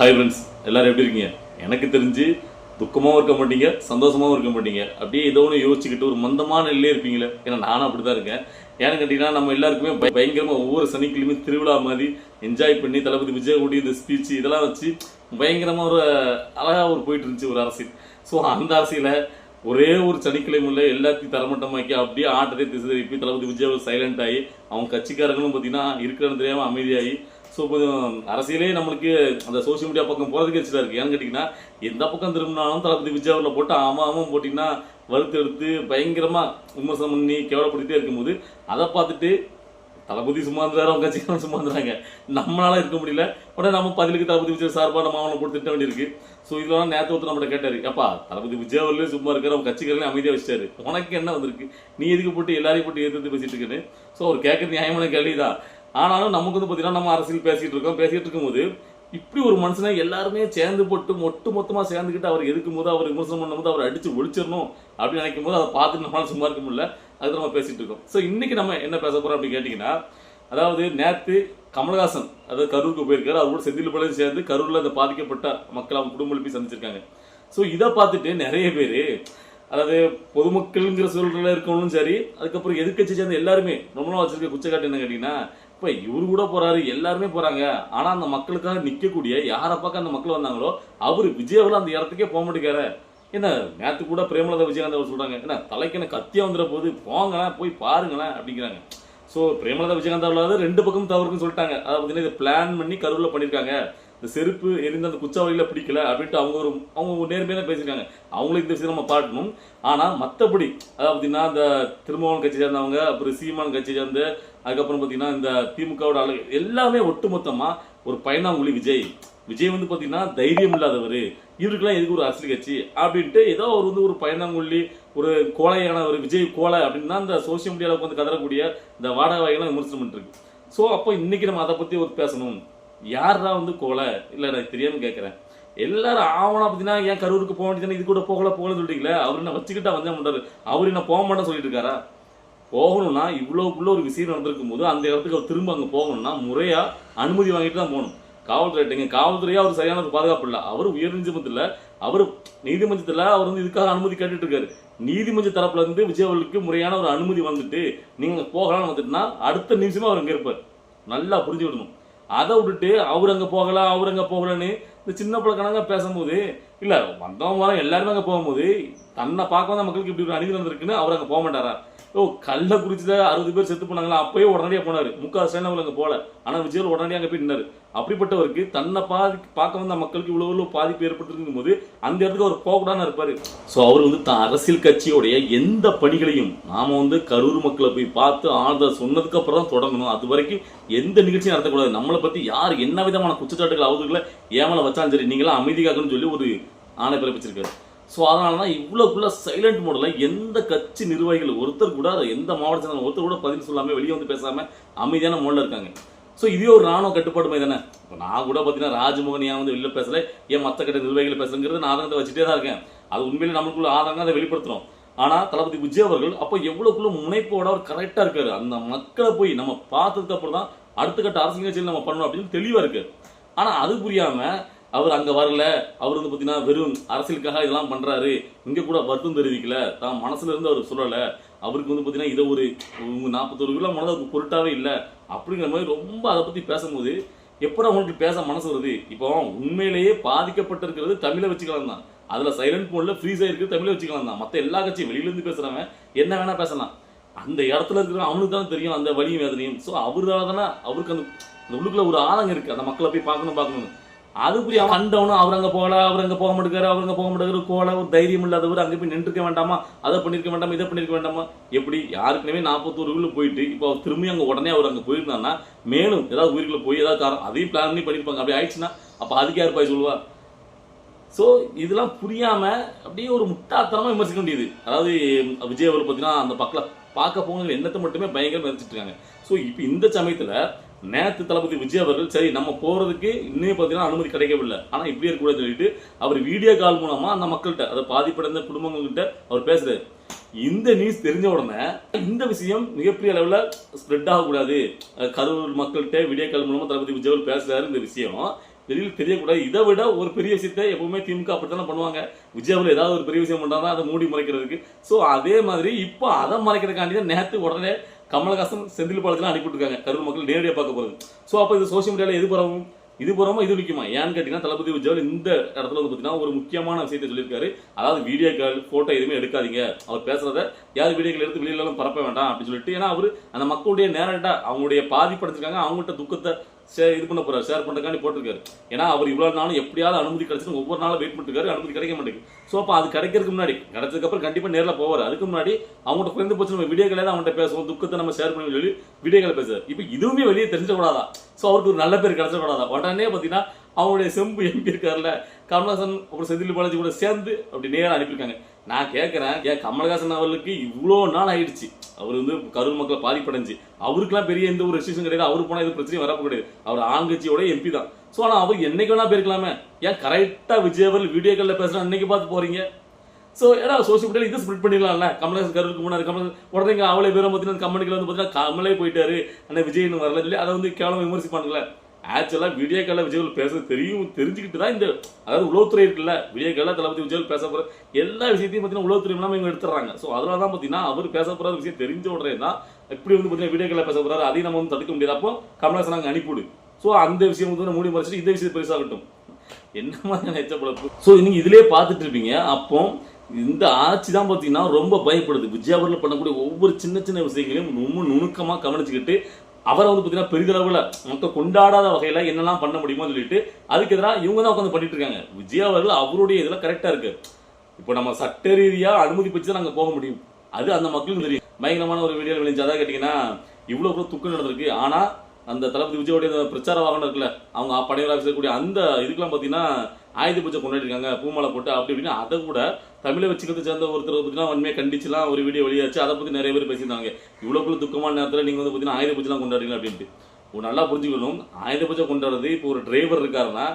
Hi friends எல்லோரும் எப்படி இருக்கீங்க? எனக்கு தெரிஞ்சு துக்கமாகவும் இருக்க மாட்டீங்க சந்தோஷமாகவும் இருக்க மாட்டீங்க. அப்படியே ஏதோ ஒன்று யோசிச்சுக்கிட்டு ஒரு மந்தமான நிலையே இருப்பீங்களே. ஏன்னா நானும் அப்படி தான் இருக்கேன். ஏன்னு கேட்டிங்கன்னா நம்ம எல்லாருக்குமே பய- ஒவ்வொரு சனிக்கிழமையும் திருவிழா மாதிரி என்ஜாய் பண்ணி தளபதி விஜயகுடி இந்த ஸ்பீச் இதெல்லாம் வச்சு பயங்கரமாக ஒரு அழகாக ஒரு போயிட்டு இருந்துச்சு ஒரு அரசியல். ஸோ அந்த அரசியலை ஒரே ஒரு சனிக்கிழமையில் எல்லாத்தையும் தரமட்டமாக்கி அப்படியே ஆட்டத்தை திசை திருப்பி தளபதி விஜய் சைலண்ட் ஆகி அவங்க கட்சிக்காரங்களும் பார்த்தீங்கன்னா இருக்கிறன்னு தெரியாமல் அமைதியாகி ஸோ கொஞ்சம் அரசியலே நம்மளுக்கு அந்த சோஷியல் மீடியா பக்கம் போகிறதுக்கு எச்சிலாக இருக்குது ஏன்னு கேட்டிங்கன்னா எந்த பக்கம் திரும்பினாலும் தளபதி விஜய் அவரில் போட்டு ஆமாம் ஆமாம் போட்டிங்கன்னா வறுத்து எடுத்து பயங்கரமாக விமர்சனம் பண்ணி கேவலப்படுத்திட்டே இருக்கும்போது அதை பார்த்துட்டு தளபதி சும்மா இருந்தாரு அவங்க கட்சிக்காரன் சும்மா இருந்தாங்க நம்மளால இருக்க முடியல. உடனே நம்ம பதிலுக்கு தளபதி விஜய் சார்பாக நம்ம அவனை போட்டு திட்ட வேண்டியிருக்கு. ஸோ இதெல்லாம் நேற்று ஒருத்தர் நம்மகிட்ட கேட்டார். அப்பா தளபதி விஜய் அவர்களே சும்மா இருக்காரு அவங்க கட்சிக்காரங்களே அமைதியாக வச்சிட்டாரு. உனக்கு என்ன வந்திருக்கு? நீ எதுக்கு போட்டு எல்லாரையும் போட்டு எதிர்த்து பேசிட்டு இருக்கேன்னு? ஸோ அவர் கேட்கறது நியாயமான கேள்விதான். ஆனாலும் நமக்கு வந்து பார்த்தீங்கன்னா நம்ம அரசியல் பேசிட்டு இருக்கோம். பேசிட்டு இருக்கும்போது இப்படி ஒரு மனுஷனை எல்லாருமே சேர்ந்து போட்டு ஒட்டு மொத்தமாக சேர்ந்துக்கிட்டு அவர் எதுக்கும் போது அவர் விமர்சனம் பண்ணும்போது அவர் அடித்து ஒழிச்சிடணும் அப்படின்னு நினைக்கும் போது அதை பார்த்து நம்மளால சும்மா இருக்க முடியல. அது நம்ம பேசிட்டு இருக்கோம். ஸோ இன்னைக்கு நம்ம என்ன பேச போகிறோம் அப்படின்னு கேட்டிங்கன்னா அதாவது நேற்று கமலஹாசன் அதாவது கரூருக்கு போயிருக்காரு. அவர் கூட செந்தில் பழைய சேர்ந்து கரூரில் அந்த பாதிக்கப்பட்ட மக்கள் அவங்க குடும்பம் போய் சந்திச்சிருக்காங்க. ஸோ இதை பார்த்துட்டு நிறைய பேர் அதாவது பொதுமக்கள்ங்கிற சூழலில் இருக்கவங்களும் சரி அதுக்கப்புறம் எதிர்க்கட்சி சேர்ந்த எல்லாருமே ரொம்ப நாள் வச்சிருக்க குச்சக்காட்டு என்ன கேட்டிங்கன்னா இப்போ இவரு கூட போறாரு எல்லாருமே போறாங்க. ஆனா அந்த மக்களுக்காக நிக்கக்கூடிய யாரை பார்க்க அந்த மக்கள் வந்தாங்களோ அவர் விஜயவில் அந்த இடத்துக்கே போக மாட்டேங்கிறாரு. என்ன நேற்று கூட பிரேமலதா விஜயகாந்த் அவர் சொல்றாங்க என்ன தலைக்கென கத்தியாக கத்தியா வந்துட போது போங்களேன் போய் பாருங்களேன் அப்படிங்கிறாங்க. ஸோ பிரேமலதா விஜயகாந்த் அவர்களாவது ரெண்டு பக்கம் தவறுக்குன்னு சொல்லிட்டாங்க. அதாவது பார்த்தீங்கன்னா இதை பிளான் பண்ணி கருவில் பண்ணியிருக்காங்க. இந்த செருப்பு எரிந்து அந்த குச்சாவளியில் பிடிக்கல அப்படின்ட்டு அவங்க ஒரு அவங்க ஒரு நேர்மையாக பேசியிருக்காங்க. அவங்களும் இந்த விஷயம் நம்ம பாட்டணும் ஆனால் மற்றபடி அதாவது பார்த்தீங்கன்னா இந்த திருமாவளவன் கட்சி சேர்ந்தவங்க அப்புறம் சீமான் கட்சி சேர்ந்த அதுக்கப்புறம் பார்த்தீங்கன்னா இந்த திமுகவோட அழகு எல்லாமே ஒட்டுமொத்தமாக ஒரு பயணாங்குழி விஜய். விஜய் வந்து பார்த்தீங்கன்னா தைரியம் இல்லாதவர். இவருக்கெல்லாம் எதுக்கு ஒரு அரசியல் கட்சி? அப்படின்ட்டு ஏதோ அவர் வந்து ஒரு பயணாங்குள்ளி ஒரு கோலையான ஒரு விஜய் கோலை அப்படின்னா இந்த சோசியல் மீடியாவில் வந்து கதறக்கூடிய இந்த வாடகை வகைகள்லாம் விமர்சனம் பண்ணிருக்கு ஸோ அப்போ இன்னைக்கு நம்ம அதை பற்றி ஒரு பேசணும். யாரா வந்து கோலை இல்லை எனக்கு தெரியாமல் கேட்குறேன் எல்லாரும் ஆவணம் அப்படின்னா ஏன் கரூருக்கு போக வேண்டியது இது கூட போகல போகலன்னு சொல்லிட்டீங்களே? அவர் என்ன வச்சுக்கிட்டா வந்தேன் பண்ணுறாரு அவர் என்ன போக மாட்டேன்னு சொல்லிட்டு இருக்காரா? போகணும்னா இவ்வளோக்குள்ள ஒரு விஷயம் நடந்திருக்கும் போது அந்த இடத்துக்கு அவர் திரும்ப அங்கே போகணும்னா முறையாக அனுமதி வாங்கிட்டு தான் போகணும். காவல்துறையிட்டங்க காவல்துறையாக அவர் சரியான ஒரு பாதுகாப்பு இல்லை. அவர் உயர் நீதிமன்றத்தில் அவர் நீதிமன்றத்தில் அவர் வந்து இதுக்காக அனுமதி கேட்டுட்டு இருக்காரு. நீதிமன்ற தரப்புல இருந்து விஜய் முறையான ஒரு அனுமதி வந்துட்டு நீங்கள் போகலாம்னு வந்துட்டுனா அடுத்த நிமிஷமாக அவர் அங்கே இருப்பார். நல்லா புரிஞ்சு விடணும் அதை விட்டுட்டு அவர் அங்கே போகலாம் அவர் அங்கே போகலன்னு இந்த சின்ன பழக்கணங்க பேசும்போது இல்ல வந்தவங்க வர எல்லாருமே அங்க போகும்போது தன்னை பார்க்க வந்த மக்களுக்கு இப்படி ஒரு அநீதி நடந்திருக்குன்னு அவர் அங்க போக மாட்டாரா? ஓ கள்ள குறிச்சில அறுபது பேர் செத்து போனாங்களா? அப்பயே உடனடியாக போனாரு. முக்கால் ஸ்டாண்ட் அவங்க அங்க போல. ஆனா விஜய் உடனடியாக போய் நின்னாரு. அப்படிப்பட்டவருக்கு தன்னை பாதி பார்க்க வந்த மக்களுக்கு இவ்வளவு இவ்வளவு பாதிப்பு ஏற்பட்டிருக்கும் போது அந்த இடத்துக்கு அவர் போகக்கூடாதுன்னு இருப்பாரு. ஸோ அவர் வந்து தான் அரசியல் கட்சியோடைய எந்த பணிகளையும் நாம வந்து கரூர் மக்களை போய் பார்த்து ஆறுதல் சொன்னதுக்கு அப்புறம் தான் தொடங்கணும். அது வரைக்கும் எந்த நிகழ்ச்சியும் நடத்தக்கூடாது. நம்மளை பத்தி யார் என்ன விதமான குற்றச்சாட்டுகள் அவதுகளை ஏமலை வச்சாலும் சரி நீங்களாம் அமைதி காக்கணும்னு சொல்லி ஒரு ஆணை பிறப்பிச்சிருக்காரு. ஸோ அதனால தான் இவ்வளோக்குள்ள சைலண்ட் மோடில் எந்த கட்சி நிர்வாகிகள் ஒருத்தர் கூட அதை எந்த மாவட்ட சேர்ந்த ஒருத்தர் கூட பதில் சொல்லாமல் வெளியே வந்து பேசாமல் அமைதியான மோடில் இருக்காங்க. ஸோ இதே ஒரு ராணுவ கட்டுப்பாடு மாதிரி தானே? இப்போ நான் கூட பார்த்தீங்கன்னா ராஜ்மோகன் ஏன் வந்து வெளியில் பேசலை? ஏன் மற்ற கட்ட நிர்வாகிகள் பேசுங்கிறது நான் ஆதங்கத்தை வச்சுட்டே தான் இருக்கேன். அது உண்மையிலே நமக்குள்ள ஆதங்கம் அதை வெளிப்படுத்துறோம். ஆனால் தளபதி விஜய் அவர்கள் அப்போ எவ்வளோக்குள்ள முனைப்போட அவர் கரெக்டாக இருக்காரு. அந்த மக்களை போய் நம்ம பார்த்ததுக்கு அப்புறம் தான் அடுத்த கட்ட அரசியல் கட்சியில் நம்ம பண்ணணும் அப்படின்னு தெளிவாக இருக்கு. ஆனால் அது புரியாமல் அவர் அங்கே வரல. அவர் வந்து பார்த்தீங்கன்னா வெறும் அரசியலுக்காக இதெல்லாம் பண்ணுறாரு இங்கே கூட வருத்தம் தெரிவிக்கல. தான் மனசுலேருந்து அவர் சொல்லலை. அவருக்கு வந்து பார்த்தீங்கன்னா இதை ஒரு நாற்பத்தொரு கிலோ மனது அவருக்கு பொருட்டாவே இல்லை. அப்படிங்கிற மாதிரி ரொம்ப அதை பற்றி பேசும்போது எப்படா உங்களுக்கு பேச மனசு வருது? இப்போ உண்மையிலேயே பாதிக்கப்பட்டிருக்கிறது தமிழை வச்சுக்கலாம் தான். அதில் சைலண்ட் மோட்ல ஃப்ரீஸ் இருக்குது தமிழை வச்சுக்கலாம் தான். மற்ற எல்லா கட்சியும் வெளியிலேருந்து பேசுகிறவன் என்ன வேணால் பேசலாம். அந்த இடத்துல இருக்கிற அவனுக்கு தான் தெரியும் அந்த வலியும் வேதனையும். ஸோ அவரால் தானே அவருக்கு அந்த உள்ளுக்குள்ள ஒரு ஆழங்க இருக்குது அந்த மக்களை போய் பார்க்கணும் பார்க்கணும் அது புரிய அவன் கண்டவனும் அவர் அங்க போகல அவர் அங்க போக மாட்டேங்கிறார் அவர் அங்க போக மாட்டேங்காரு கோல ஒரு தைரியம் இல்லாதவர் அங்க போய் நின்றுக்க வேண்டாமா? அதை பண்ணிருக்க வேண்டாமா? இதை பண்ணிருக்க வேண்டாமா? எப்படி? யாருக்குனவே நாற்பத்தோரு உள்ள போயிட்டு இப்போ அவர் திரும்பி அங்க உடனே அவர் அங்க போயிருந்தான்னா மேலும் ஏதாவது உயிர்களை போய் ஏதாவது காரணம் அதையும் பிளான் பண்ணி பண்ணிருப்பாங்க. அப்படி ஆயிடுச்சுன்னா அப்ப அதுக்கு யார் பாய் சொல்லுவா? ஸோ இதெல்லாம் புரியாம அப்படியே ஒரு முட்டாத்தனமா விமர்சிக்க வேண்டியது. அதாவது விஜய் அவர் பார்த்தீங்கன்னா அந்த பக்கம் பார்க்க போகணுங்கிற எண்ணத்தை மட்டுமே பயங்கரம் விமர்சிட்டு இருக்காங்க. ஸோ இப்போ இந்த சமயத்தில் நேற்று தளபதி விஜய் அவர்கள் சரி நம்ம போகிறதுக்கு இன்னும் பார்த்தீங்கன்னா அனுமதி கிடைக்கவில்லை. ஆனால் இப்படி இருக்கக்கூடாதுன்னு சொல்லிட்டு அவர் வீடியோ கால் மூலமாக அந்த மக்கள்கிட்ட அதை பாதிப்படைந்த குடும்பங்கள்கிட்ட அவர் பேசுகிறார் இந்த நியூஸ் தெரிஞ்ச உடனே இந்த விஷயம் மிகப்பெரிய அளவில் ஸ்ப்ரெட் ஆகக்கூடாது. கரூர் மக்கள்கிட்ட வீடியோ கால் மூலமா தளபதி விஜய் அவர் பேசுகிறாரு இந்த விஷயம். வெளியில் தெரியக்கூடாது. இதை விட ஒரு பெரிய விஷயத்தை எப்பவுமே திமுக அப்படித்தானே பண்ணுவாங்க. விஜய் அவர்கள் ஏதாவது ஒரு பெரிய விஷயம் பண்ணுறாங்க அதை மூடி மறைக்கிறதுக்கு. ஸோ அதே மாதிரி இப்போ அதை மறைக்கிறதுக்காண்டி தான் நேற்று உடனே கமலஹாசன் செந்தில் பாலத்தில் அனுப்பிவிட்டுருக்காங்க கரூர் மக்கள் நேரடியாக பார்க்க போகிறது ஸோ அப்போ இது சோஷியல் மீடியாவில் எது பரவும்? இது புறமா இது முக்கியமா ஏன்னு கேட்டீங்கன்னா தளபதி விஜய் இந்த இடத்துல வந்து பார்த்தீங்கன்னா ஒரு முக்கியமான விஷயத்தை சொல்லியிருக்காரு. அதாவது வீடியோ கால் ஃபோட்டோ எதுவுமே எடுக்காதீங்க. அவர் பேசுறத யார் வீடியோக்கள் எடுத்து வெளியில பரப்ப வேண்டாம் அப்படின்னு சொல்லிட்டு ஏன்னா அவர் அந்த மக்களுடைய நேரண்டா அவங்களுடைய பாதிப்படைச்சிருக்காங்க அவங்கள்ட்ட துக்கத்தை ஷேர் இது பண்ண போறாரு ஷேர் பண்ணுறக்காண்டி போட்டிருக்காரு. ஏன்னா அவர் இவ்வளவு நாளும் எப்படியாவது அனுமதி கிடைச்சு ஒவ்வொரு நாளும் வெயிட் பண்ணிருக்காரு அனுமதி கிடைக்க மாட்டேங்குது. ஸோ அப்போ அது கிடைக்கிறதுக்கு முன்னாடி கிடைச்சதுக்கு அப்புறம் கண்டிப்பா நேரில் போவார். அதுக்கு முன்னாடி அவங்கள்ட்ட குறைந்து போச்சு நம்ம வீடியோக்களே தான் அவங்கள்ட்ட பேசுவோம் துக்கத்தை நம்ம ஷேர் பண்ணி சொல்லி வீடியோக்களை பேசுறாரு இப்போ இதுவுமே வெளியே தெரிஞ்சக்கூடாதா ஸோ அவருக்கு ஒரு நல்ல பேர் கிடைச்சக்கூடாதா உடனே பார்த்தீங்கன்னா அவங்களுடைய செம்பு எம்பி இருக்கார்ல கமலஹாசன் அப்புறம் செந்தில் பாலாஜி கூட சேர்ந்து அப்படி நேராக அனுப்பியிருக்காங்க. நான் கேட்குறேன் ஏன் கமலஹாசன் அவர்களுக்கு இவ்வளோ நாள் ஆயிடுச்சு. அவர் வந்து கரூர் மக்களை பாதிப்படைஞ்சு அவருக்குலாம் பெரிய எந்த ஒரு ரெஸ்ட்ரிக்ஷன் கிடையாது. அவர் போனால் எதுவும் பிரச்சனையும் வரப்போ கிடையாது. அவர் ஆளுங்கட்சியோட எம்பி தான். ஸோ ஆனால் அவர் என்னைக்கு வேணா போயிருக்கலாமே. ஏன் கரெக்டாக விஜயவர் வீடியோக்களில் பேசுகிறா அன்னைக்கு பார்த்து போகிறீங்க ஸோ ஏன்னா சோஷியல் மீடியாவில் இது ஸ்ப்ரெட் பண்ணிடலாம்ல. கமலஹாசன் கருக்கு முன்னாடி கமல் உடனே இங்கே அவளே பேரும் பார்த்தீங்கன்னா கம்பெனிக்கு வந்து பார்த்தீங்கன்னா கமலே போயிட்டாரு. ஆனால் விஜய் இன்னும் வரல சொல்லி அதை வந்து கேவலம் விமர்சிப்பானுங்களே. ஆக்சுவலாக வீடியோ காலில் விஜய் பேச தெரியும் தெரிஞ்சுக்கிட்டு தான் இந்த அதாவது உளவுத்துறை இருக்குல்ல வீடியோ காலில் தளபதி விஜய் பேச போகிற எல்லா விஷயத்தையும் பார்த்தீங்கன்னா உளவுத்துறை இல்லாமல் இவங்க எடுத்துறாங்க ஸோ அதனால தான் பார்த்தீங்கன்னா அவர் பேச போகிற விஷயம் தெரிஞ்ச உடனே தான் இப்படி வந்து பார்த்தீங்கன்னா வீடியோ காலில் பேச போகிறாரு அதையும் நம்ம வந்து தடுக்க முடியாது. அப்போ கமலஹாசன் அங்கே அனுப்பிவிடு. ஸோ அந்த விஷயம் வந்து மூடி மறைச்சிட்டு இந்த விஷயம் பெருசாகட்டும் என்ன மாதிரியான எச்சப்பழப்பு? ஸோ நீங்கள் இதிலே பார்த்துட்டு இருப்பீங்க. அப்போ இந்த ஆட்சி தான் பார்த்தீங்கன்னா ரொம்ப பயப்படுது. விஜயாபுரில் பண்ணக்கூடிய ஒவ்வொரு சின்ன சின்ன விஷயங்களையும் ரொம்ப நுணுக்கமாக கவனிச்சுக்கிட்டு அவரை வந்து பார்த்தீங்கன்னா பெரிதளவில் மொத்தம் கொண்டாடாத வகையில் என்னெல்லாம் பண்ண முடியுமோ சொல்லிட்டு அதுக்கு எதிராக இவங்க தான் உட்காந்து பண்ணிட்டு இருக்காங்க. விஜய் அவர்கள் அவருடைய இதில் கரெக்டாக இருக்கு. இப்போ நம்ம சட்ட ரீதியாக அனுமதி பெற்று தான் நாங்கள் போக முடியும். அது அந்த மக்களுக்கு தெரியும். பயங்கரமான ஒரு வீடியோ விளைஞ்சு அதான் கேட்டிங்கன்னா இவ்வளோ கூட துக்கம் நடந்திருக்கு. ஆனால் அந்த தளபதி விஜயோடைய பிரச்சார வாகனம் இருக்குல்ல அவங்க படையர் ஆஃபீஸர் கூடிய அந்த இதுக்கெல்லாம் பார்த்தீங்கன்னா ஆயுத பூஜை கொண்டாடிருக்காங்க பூமாலை போட்டு அப்படி இப்படின்னு அதை கூட தமிழை வச்சுக்கிறது சேர்ந்த ஒருத்தர் பார்த்தீங்கன்னா உண்மையை கண்டிச்சுலாம் ஒரு வீடியோ வெளியாச்சு. அதை பற்றி நிறைய பேர் பேசியிருந்தாங்க. இவ்வளோக்குள்ள துக்கமான நேரத்தில் நீங்கள் வந்து பார்த்தீங்கன்னா ஆயுத பூஜைலாம் கொண்டாடுறீங்க அப்படின்ட்டு. நல்லா புரிஞ்சுக்கணும் ஆயுத பூஜை கொண்டாடுறது இப்போ ஒரு டிரைவர் இருக்காருன்னா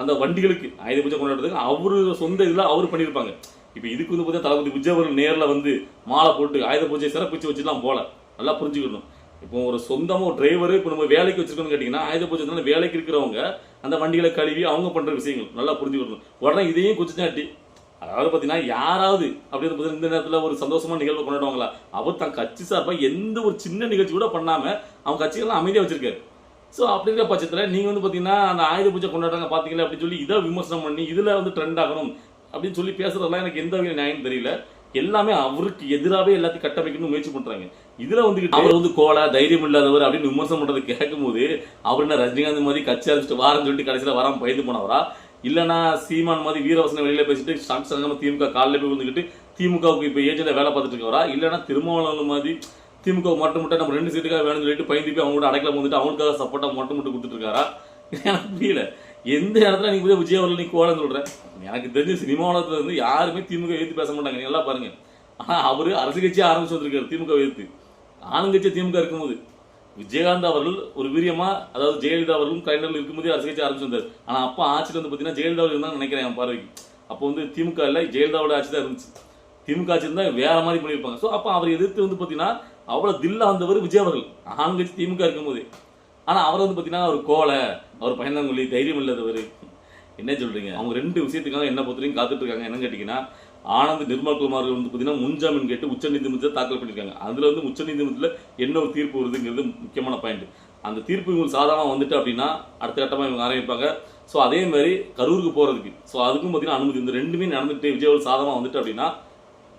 அந்த வண்டிகளுக்கு ஆயுத பூஜை கொண்டாடுறதுக்கு அவரு சொந்த இதில் அவர் பண்ணியிருப்பாங்க இப்போ இதுக்கு வந்து பார்த்தீங்கன்னா தளபதி விஜய் அவர்கள் நேரில் வந்து மாலை போட்டு ஆயுத பூஜை சிறப்பிச்சு வச்சுலாம் போகல நல்லா புரிஞ்சுக்கணும். இப்போ ஒரு சொந்தமாக ஒரு டிரைவர் இப்போ நம்ம வேலைக்கு வச்சிருக்கோம்னு கேட்டிங்கன்னா ஆயுத பூஜை வேலைக்கு இருக்கிறவங்க அந்த வண்டிகளை கழுவி அவங்க பண்ணுற விஷயங்கள் நல்லா புரிஞ்சுக்கணும் உடனே இதையும் குச்சிச்சாட்டி அதாவது பார்த்தீங்கன்னா யாராவது அப்படின்னு பார்த்தீங்கன்னா இந்த நேரத்தில் ஒரு சந்தோஷமான நிகழ்வு கொண்டாடுவாங்களா? அவர் தன் கட்சி சார்பாக எந்த ஒரு சின்ன நிகழ்ச்சி கூட பண்ணாமல் அவங்க கட்சிகள்லாம் அமைதியாக வச்சிருக்காரு. ஸோ அப்படிங்கிற பட்சத்தில் நீங்கள் வந்து பார்த்தீங்கன்னா அந்த ஆயுத பூஜை கொண்டாடுறாங்க பார்த்தீங்களா அப்படின்னு சொல்லி இதை விமர்சனம் பண்ணி இதில் வந்து ட்ரெண்ட் ஆகணும் அப்படின்னு சொல்லி பேசுறதுலாம் எனக்கு எந்த வகையில் நியாயம் தெரியல. எல்லாமே அவருக்கு எதிராகவே எல்லாத்தையும் கட்டமைக்கணும்னு முயற்சி பண்றாங்க. இதுல வந்து அவர் வந்து கோலா தைரியம் இல்லாதவர் அப்படின்னு விமர்சனம் பண்றது கேட்கும்போது அவர் என்ன ரஜினிகாந்த் மாதிரி கட்சி ஆரம்பிச்சுட்டு வாரம் சொல்லிட்டு கடைசியில் வராம பயந்து போனவரா? இல்லனா சீமான் மாதிரி வீரவசன வெளியில பேசிட்டு ஸ்டாக் சங்கமா திமுக காலில் போய் வந்துக்கிட்டு திமுகவுக்கு இப்போ ஏஜென்ட் வேலை பார்த்துட்டு இருக்கவரா? இல்லைன்னா திருமாவளவன் மாதிரி திமுக மட்டும் மட்டும் நம்ம ரெண்டு சீட்டுக்காக வேணும்னு சொல்லிட்டு பயந்து போய் அவங்க கூட அடைக்கல வந்துட்டு அவங்களுக்காக சப்போர்ட்டா மட்டும் மட்டும் கொடுத்துட்டு இருக்காரா? எனக்கு புரியல. எந்த இடத்துல நீங்க போய் விஜய் அவர்கள் நீ கோலன்னு சொல்கிறேன் எனக்கு தெரிஞ்ச சினிமா உலகத்தில் இருந்து யாருமே திமுக எதிர்த்து பேச மாட்டாங்க. நீ எல்லாம் பாருங்க. ஆனால் அவர் அரசு கட்சியை ஆரம்பிச்சு வந்திருக்காரு திமுக எதிர்த்து. ஆளுங்கட்சி திமுக இருக்கும்போது விஜயகாந்த் அவர்கள் ஒரு வீரியமாக அதாவது ஜெயலலிதா அவர்களும் கலைஞர்கள் இருக்கும்போது அரசு கட்சி ஆரம்பிச்சு வந்தார். ஆனால் அப்போ ஆட்சியில் வந்து பார்த்தீங்கன்னா ஜெயலலிதா அவர்கள் இருந்தாங்க நினைக்கிறேன் என் பார்வைக்கு. அப்போ வந்து திமுக இல்லை ஜெயலலிதாவோட ஆட்சி தான் இருந்துச்சு. திமுக ஆட்சி இருந்தால் வேற மாதிரி பண்ணியிருப்பாங்க. ஸோ அப்போ அவர் எதிர்த்து வந்து பார்த்தீங்கன்னா அவ்வளோ தில்லா வந்தவர் விஜய் அவர்கள். ஆளுங்கட்சி திமுக இருக்கும்போது. ஆனால் அவர் வந்து பார்த்தீங்கன்னா அவர் கோலை அவர் பயந்தாங்கொல்லி தைரியம் இல்லாதவர் என்ன சொல்கிறீங்க அவங்க ரெண்டு விஷயத்துக்காக என்ன பொறுத்தவரைக்கும் காத்துட்டு இருக்காங்க என்னன்னு கேட்டிங்கன்னா ஆனந்த் நிர்மல் குமார் வந்து பார்த்தீங்கன்னா முன்ஜாமீன் கேட்டு உச்சநீதிமன்றத்தில் தாக்கல் பண்ணிருக்காங்க. அதில் வந்து உச்சநீதிமன்றத்தில் என்ன ஒரு தீர்ப்பு வருதுங்கிறது முக்கியமான பாயிண்ட் அந்த தீர்ப்பு இவங்களுக்கு சாதாரணமாக வந்துட்டு அப்படின்னா அடுத்த கட்டமாக இவங்க ஆரம்பிப்பாங்க. ஸோ அதே மாதிரி கரூருக்கு போகிறதுக்கு ஸோ அதுக்கும் பார்த்தீங்கன்னா அனுமதி. இந்த ரெண்டுமே நடந்துட்டு விஜய் அவர்கள் சாதகமாக வந்துட்டு அப்படின்னா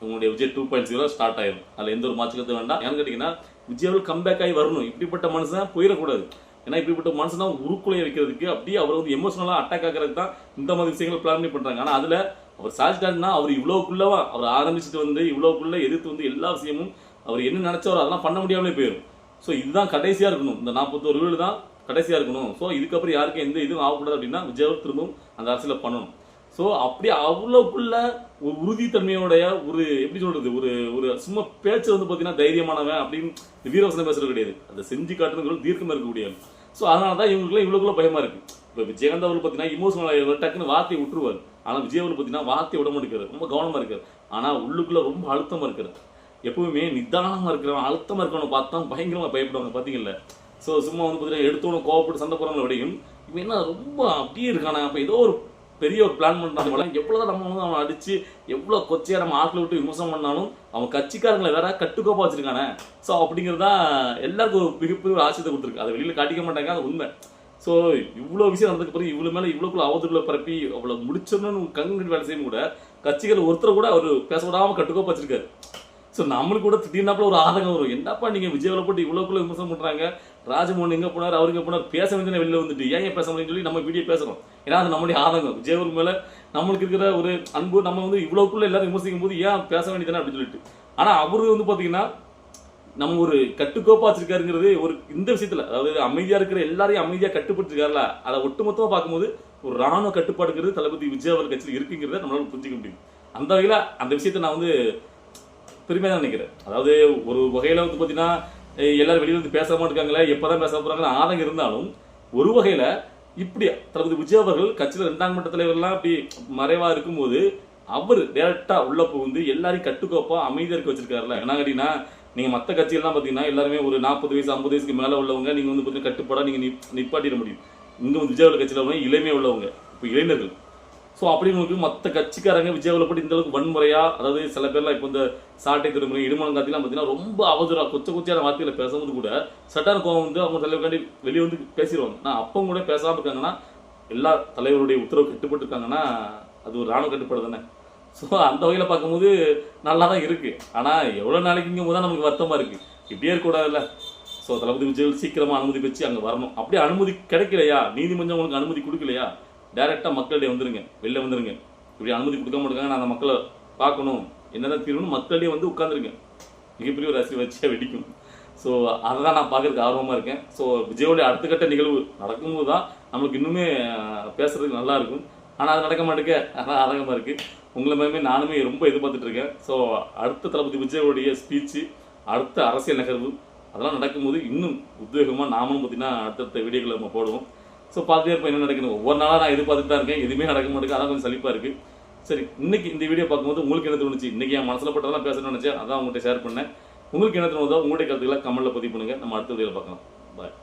உங்களுடைய Vijay two point zero start ஆயிடும் அதில் எந்த ஒரு மாற்றத்தை வேண்டாம். ஏன்னு கேட்டிங்கன்னா விஜயாவில் கம்பேக் ஆகி வரணும். இப்படிப்பட்ட மனுஷன் போயிடக்கூடாது. ஏன்னா இப்படிப்பட்ட மனுஷன் தான் உருக்குலைய வைக்கிறதுக்கு அப்படியே அவர் வந்து எமோஷனலாக அட்டாக் ஆகிறதுக்கு தான் இந்த மாதிரி விஷயங்கள் பிளான் பண்ணி பண்ணுறாங்க ஆனால் அதில் அவர் சாதிச்சிட்டாருன்னா அவர் இவ்வளோக்குள்ளவா அவர் ஆரம்பிச்சுட்டு வந்து இவ்வளோக்குள்ளே எதிர்த்து வந்து எல்லா விஷயமும் அவர் என்ன நினச்சவரோ அதெல்லாம் பண்ண முடியாமலே போயிடும். ஸோ இதுதான் கடைசியாக இருக்கணும். இந்த நாற்பத்தோரு வீடு தான் கடைசியாக இருக்கணும். ஸோ இதுக்கப்புறம் யாருக்கும் எந்த இதுவும் ஆகக்கூடாது அப்படின்னா விஜய் திரும்பவும் அந்த அரசியலை பண்ணணும். ஸோ அப்படி அவ்வளோக்குள்ள ஒரு உறுதித்தன்மையோடைய ஒரு எப்படி சொல்றது ஒரு ஒரு சும்மா பேச்சு வந்து பார்த்தீங்கன்னா தைரியமானவன் அப்படின்னு வீரவசனம் பேசுறது கிடையாது. அதை செஞ்சு காட்டுறது தீர்க்கமாக இருக்கக்கூடிய ஸோ அதனால தான் இவங்களுக்குலாம் இவ்வளோக்குள்ள பயமா இருக்கு. இப்போ விஜயகாந்த் அவர் பார்த்தீங்கன்னா இமோஷனல் டக்குன்னு வார்த்தையை விட்டுருவார். ஆனால் விஜய் அவர் பார்த்தீங்கன்னா வார்த்தையை விட மாட்டேங்கிறார். ரொம்ப கவனமாக இருக்கார். ஆனால் உள்ளுக்குள்ளே ரொம்ப அழுத்தமாக இருக்காரு. எப்பவுமே நிதானமாக இருக்கிறவன் அழுத்தமாக இருக்கிறவனை பார்த்தா பயங்கரமாக பயப்படுவாங்க பார்த்தீங்கல்ல ஸோ சும்மா வந்து பார்த்தீங்கன்னா எடுத்தவனும் கோவப்பட்டு சண்டை போகிறவங்களை விடையும் இவன் என்ன ரொம்ப அப்படியே இருக்கானா? அப்போ ஏதோ ஒரு பெரிய ஒரு பிளான் பண்ணுறாங்க போல எவ்வளோதான் நம்ம வந்து அவனை அடிச்சு எவ்வளோ கொச்சையாக நம்ம ஆட்களை விட்டு விமர்சனம் பண்ணாலும் அவன் கட்சிக்காரங்களை வேற கட்டுக்கோப்பா வச்சிருக்கானே. ஸோ அப்படிங்கிறதா எல்லாருக்கும் ஒரு மிகப்பெரிய ஒரு ஆச்சரியத்தை கொடுத்துருக்கு. அதை வெளியில் காட்டிக்க மாட்டாங்க அது உண்மை. ஸோ இவ்வளோ விஷயம் நடந்ததுக்கு பிறகு இவ்வளோ மேலே இவ்வளோக்குள்ள அவதூறுல பரப்பி அவ்வளோ முடிச்சிடணும்னு கங்கு வேலை செய்யும் கூட கட்சிகள் ஒருத்தர் கூட அவர் பேச விடாம கட்டுக்கோப்பா வச்சிருக்காரு. ஸோ நம்மளுக்கு கூட திடீர்னாப்புல ஒரு ஆதங்கம் வரும். என்னப்பா நீங்கள் விஜயாவில் போட்டு இவ்வளோக்குள்ள விமர்சனம் பண்ணுறாங்க ராஜமோகன் எங்கே போனார்? அவருக்கு எங்க போனார்? பேச வேண்டிய வெளியில் வந்துட்டு. ஏன் பேச முடியும்னு சொல்லி நம்ம வீடியோ பேசுகிறோம் ஏன்னா அது நம்மளுடைய ஆதங்கம். விஜயவர் மேலே நம்மளுக்கு இருக்கிற ஒரு அன்பு நம்ம வந்து இவ்வளோக்குள்ளே எல்லாரும் விமர்சிக்கும் போது ஏன் பேச வேண்டியதானே அப்படின்னு சொல்லிட்டு. ஆனால் அவரு வந்து பார்த்தீங்கன்னா நம்ம ஒரு கட்டுக்கோப்பா வச்சிருக்காருங்கிறது ஒரு இந்த விஷயத்துல. அதாவது அமைதியா இருக்கிற எல்லாரையும் அமைதியா கட்டுப்பட்டுருக்காருல அதை ஒட்டுமொத்தமா பார்க்கும்போது ஒரு ராணுவ கட்டுப்பாடுங்கிறது தளபதி விஜய் அவர் கட்சியில் இருக்குங்கிறத நம்மளால புரிஞ்சுக்க முடியும். அந்த வகையில அந்த விஷயத்தை நான் வந்து பெருமையாக தான் நினைக்கிறேன். அதாவது ஒரு வகையில வந்து பார்த்தீங்கன்னா எல்லாரும் வெளியில வந்து பேசாம இருக்காங்களே எப்பதான் பேச போறாங்களா ஆதங்கம் இருந்தாலும் ஒரு வகையில இப்படி தளபதி விஜய் அவர்கள் கட்சியில் ரெண்டாம் மட்ட தலைவர்லாம் இப்படி மறைவா இருக்கும்போது அவர் டேரக்டா உள்ள புகுந்து எல்லாரையும் கட்டுக்கோப்பா அமைதியா இருக்க வச்சிருக்காருல. என்ன கேட்டீங்கன்னா நீங்க மத்த கட்சிகள்லாம் பாத்தீங்கன்னா எல்லாருமே ஒரு நாற்பது வயசு ஐம்பது வயசுக்கு மேல உள்ளவங்க நீங்க வந்து பாத்தீங்கன்னா கட்டுப்பாடா நீங்க நிப்பாட்டிட முடியும். இங்க வந்து விஜய் கட்சியில உள்ளவங்க இளமையா உள்ளவங்க. இப்போ இளைஞர்கள். ஸோ அப்படிங்களுக்கு மற்ற கட்சிக்காரங்க விஜயாவில் படி இந்த அளவுக்கு வன்முறையாக அதாவது சில பேர்லாம் இப்போ இந்த சாட்டை திருமுறை இடுமலம் காத்திலாம் பார்த்தீங்கன்னா ரொம்ப அவதூறாக கொச்ச கொச்சையான வார்த்தைகளை பேசும்போது கூட சட்டான கோவம் வந்து அவங்க தலைவர்காண்டி வெளியே வந்து பேசிடுவாங்க. நான் அப்பவும் கூட பேசாமல் இருக்காங்கன்னா எல்லா தலைவருடைய உத்தரவு கட்டுப்பட்டு இருக்காங்கன்னா அது ஒரு ராணுவ கட்டுப்பாடு தானே. ஸோ அந்த வகையில் பார்க்கும்போது நல்லா தான் இருக்குது ஆனால் எவ்வளோ நாளைக்குங்கும் போது தான் நமக்கு வருத்தமாக இருக்குது இப்படியே இருக்கக்கூடாதுல்ல. ஸோ தளபதி விஜய் சீக்கிரமாக அனுமதி பெற்று அங்கே வரணும். அப்படியே அனுமதி கிடைக்கலையா? நீதிமன்றம் உங்களுக்கு அனுமதி கொடுக்கலையா? டைரெக்டாக மக்களிடையே வந்துருங்க. வெளில வந்துருங்க. இப்படி அனுமதி கொடுக்க மாட்டாங்க நான் அந்த மக்களை பார்க்கணும். என்னதான் தீர்வுன்னு மக்களிடையே வந்து உட்காந்துருங்க மிகப்பெரிய ஒரு அரசியல் வச்சே வெடிக்கும். ஸோ அதை தான் நான் பார்க்கறதுக்கு ஆர்வமாக இருக்கேன். ஸோ விஜயோடைய அடுத்த கட்ட நிகழ்வு நடக்கும்போது தான் நம்மளுக்கு இன்னுமே பேசுகிறதுக்கு பேசுறதுக்கு நல்லா இருக்கும். ஆனால் அது நடக்க மாட்டேங்க. அதான் ஆதங்கமாக இருக்குது உங்களை மேலே நானுமே ரொம்ப எதிர்பார்த்துட்டு இருக்கேன். ஸோ அடுத்த தளபதி விஜயோடைய ஸ்பீச்சு அடுத்த அரசியல் நகர்வு அதெல்லாம் நடக்கும்போது இன்னும் உத்வேகமாக நாமளும் பார்த்தீங்கன்னா அடுத்தடுத்த வீடியோக்களை நம்ம போடுவோம். ஸோ பார்த்துட்டே இருப்போம் என்ன நடக்குது ஒவ்வொரு நாளாக நான் எதிர்பார்த்துட்டு தான் இருக்கேன். எதுவுமே நடக்க மாட்டேங்குது. அதான் கொஞ்சம் சலிப்பாக இருக்குது சரி இன்னைக்கு இந்த வீடியோ பார்க்கும்போது உங்களுக்கு என்ன தோணுச்சு? இன்றைக்கி என் மனசில் பட்டதெல்லாம் பேசணும்னு நினச்சேன். அதான் உங்கள்கிட்ட ஷேர் பண்ணேன். உங்களுக்கு என்ன தோணுதோ உங்களுடைய கருத்துக்களை கமெண்ட்ல பதிவு பண்ணுங்கள் நம்ம அடுத்த வீடியோவில் பார்க்கலாம். பாய்